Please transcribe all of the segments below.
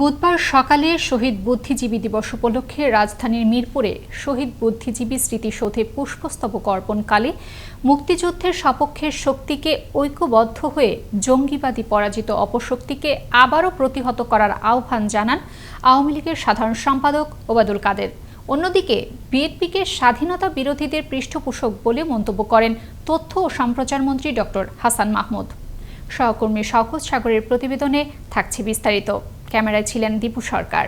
বুধবার সকালে শহীদ বুদ্ধিজীবী দিবস উপলক্ষে রাজধানীর মিরপুরে শহীদ বুদ্ধিজীবী স্মৃতিসৌধে পুষ্পস্তবক অর্পণকালে মুক্তিযুদ্ধের সপক্ষের শক্তিকে ঐক্যবদ্ধ হয়ে জঙ্গিবাদী পরাজিত অপশক্তিকে আবারও প্রতিহত করার আহ্বান জানান আওয়ামী লীগের সাধারণ সম্পাদক ওবায়দুল কাদের। অন্যদিকে, বিএনপিকে স্বাধীনতা বিরোধীদের পৃষ্ঠপোষক বলে মন্তব্য করেন তথ্য ও সম্প্রচার মন্ত্রী ডক্টর হাসান মাহমুদ। সহকর্মী শওকত সাগরের প্রতিবেদনে থাকছে বিস্তারিত। ক্যামেরায় ছিলেন দীপু সরকার।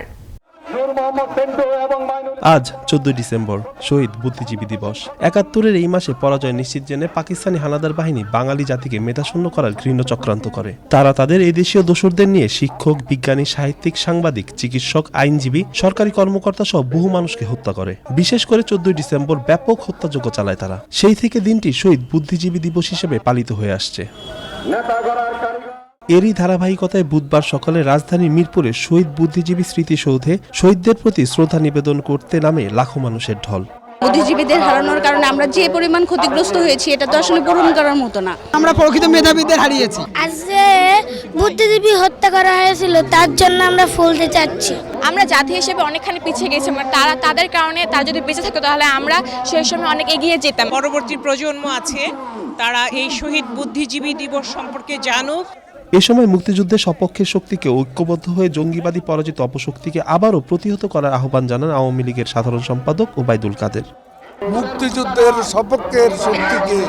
আজ চোদ্দই ডিসেম্বর শহীদ বুদ্ধিজীবী দিবস। একাত্তরের এই মাসে পরাজয় নিশ্চিত জেনে পাকিস্তানি হানাদার বাহিনী বাঙালি জাতিকে মেধাশূন্য করার ঘৃণ্য চক্রান্ত করে। তারা তাদের এই দেশীয় দোসরদের নিয়ে শিক্ষক বিজ্ঞানী সাহিত্যিক সাংবাদিক চিকিৎসক আইনজীবী সরকারি কর্মকর্তা সহ বহু মানুষকে হত্যা করে। বিশেষ করে চোদ্দই ডিসেম্বর ব্যাপক হত্যাযজ্ঞ চালায় তারা। সেই থেকে দিনটি শহীদ বুদ্ধিজীবী দিবস হিসেবে পালিত হয়ে আসছে। নেতা গড়ার কারিগর এরই ধারাবাহিকতায় বুধবার সকালে রাজধানীর মিরপুরে শহীদ বুদ্ধিজীবী স্মৃতিসৌধে শহীদদের প্রতি শ্রদ্ধা নিবেদন করতে নামে লাখো মানুষের ঢল। বুদ্ধিজীবীদের হারানোর কারণে আমরা যে পরিমাণ ক্ষতিগ্রস্ত হয়েছি এটা তো আসলে পূরণ করার মতো না। আমরা প্রকৃত মেধাবীদের হারিয়েছি। আজ যে বুদ্ধিজীবী হত্যা করা হয়েছিল তার জন্য আমরা ফুলতে চাচ্ছি। আমরা জাতি হিসেবে অনেকখানি পিছিয়ে গেছি মানে তারা তাদের কারণে তারা যদি বেঁচে থাকতো তাহলে আমরা সেই সময় অনেক এগিয়ে যেতাম। পরবর্তী প্রজন্ম আছে তারা এই শহীদ বুদ্ধিজীবী দিবস সম্পর্কে জানুক। এ সময় মুক্তিযুদ্ধের সপক্ষের শক্তিকে ঐক্যবদ্ধ হয়ে জঙ্গিবাদী পরাজিত অপশক্তিকে আবারও প্রতিহত করার আহ্বান জানান আওয়ামী লীগের সাধারণ সম্পাদক ওবায়দুল কাদের। মুক্তিযুদ্ধের সপক্ষের শক্তিকে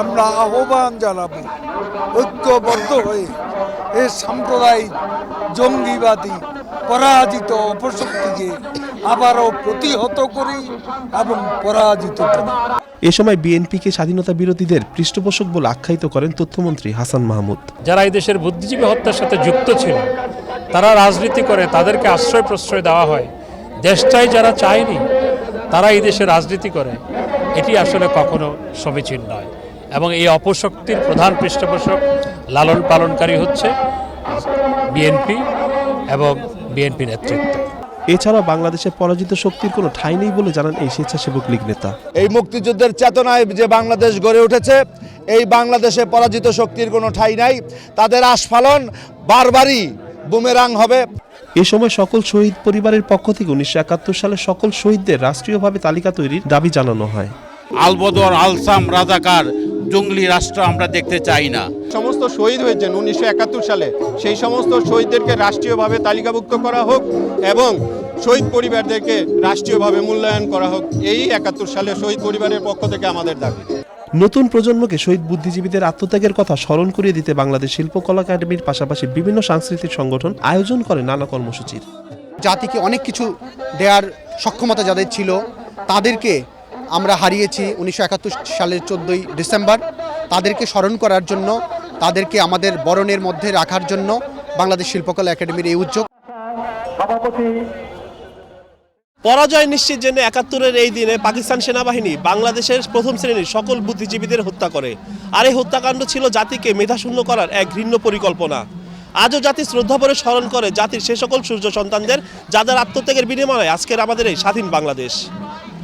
আমরা আহ্বান জানাব। ঐক্যবদ্ধ হয়ে এ সাম্প্রদায়িক জঙ্গিবাদী পরাজিত অপশক্তিকে আবারও প্রতিহত করি এবং পরাজিত করি। এ সময় বিএনপিকে স্বাধীনতা বিরোধীদের পৃষ্ঠপোষক বলে আখ্যায়িত করেন তথ্যমন্ত্রী হাসান মাহমুদ। যারা এই দেশের বুদ্ধিজীবী হত্যার সাথে যুক্ত ছিল তারা রাজনীতি করে তাদেরকে আশ্রয় প্রশ্রয় দেওয়া হয়। দেশটাই যারা চায়নি তারা এই দেশে রাজনীতি করে। এটি আসলে কখনো সমীচীন নয়। এবং এই অপশক্তির প্রধান পৃষ্ঠপোষক লালন পালনকারী হচ্ছে বিএনপি এবং বিএনপি নেতৃত্ব। এছাড়া বাংলাদেশে পরাজিত শক্তির কোনো ঠাঁই নেই বলে জানান এই স্বেচ্ছাসেবক লীগ নেতা। এই মুক্তিযুদ্ধের চেতনায় যে বাংলাদেশ গড়ে উঠেছে এই বাংলাদেশে পরাজিত শক্তির কোনো ঠাঁই নাই। তাদের আস্ফালন বারবারই বুমেরাং হবে। এ সময় সকল শহীদ পরিবারের পক্ষ থেকে উনিশশো একাত্তর সালে সকল শহীদদের রাষ্ট্রীয়ভাবে তালিকা তৈরির দাবি জানানো হয়। আলবদর আলসাম রাজাকার জঙ্গলি রাষ্ট্র আমরা দেখতে চাই না। সমস্ত শহীদ হয়েছেন উনিশশো একাত্তর সালে। সেই সমস্ত শহীদদেরকে রাষ্ট্রীয়ভাবে তালিকাভুক্ত করা হোক এবং শহীদ পরিবারদেরকে রাষ্ট্রীয়ভাবে মূল্যায়ন করা হোক এই একাত্তর সালে শহীদ পরিবারের পক্ষ থেকে আমাদের দাবি। নতুন প্রজন্মকে শহীদ বুদ্ধিজীবীদের আত্মত্যাগের কথা স্মরণ করিয়ে দিতে বাংলাদেশ শিল্পকলা একাডেমির পাশাপাশি বিভিন্ন সাংস্কৃতিক সংগঠন আয়োজন করে নানা কর্মসূচির। জাতিকে অনেক কিছু দেওয়ার সক্ষমতা যাদের ছিল তাদেরকে আমরা হারিয়েছি উনিশশো একাত্তর সালের চোদ্দোই ডিসেম্বর। তাদেরকে স্মরণ করার জন্য তাদেরকে আমাদের বরণের মধ্যে রাখার জন্য বাংলাদেশ শিল্পকলা একাডেমির এই উদ্যোগ। সভাপতি পরাজয় নিশ্চিত জেনে একাত্তরের এই দিনে পাকিস্তান সেনাবাহিনী বাংলাদেশের প্রথম শ্রেণির সকল বুদ্ধিজীবীদের হত্যা করে। আর এই হত্যাকাণ্ড ছিল জাতিকে মেধাশূন্য করার এক ঘৃণ্য পরিকল্পনা। আজও জাতি শ্রদ্ধাভরে স্মরণ করে জাতির সে সকল সূর্য সন্তানদের যাদের আত্মত্যাগের বিনিময়ে আজকের আমাদের এই স্বাধীন বাংলাদেশ।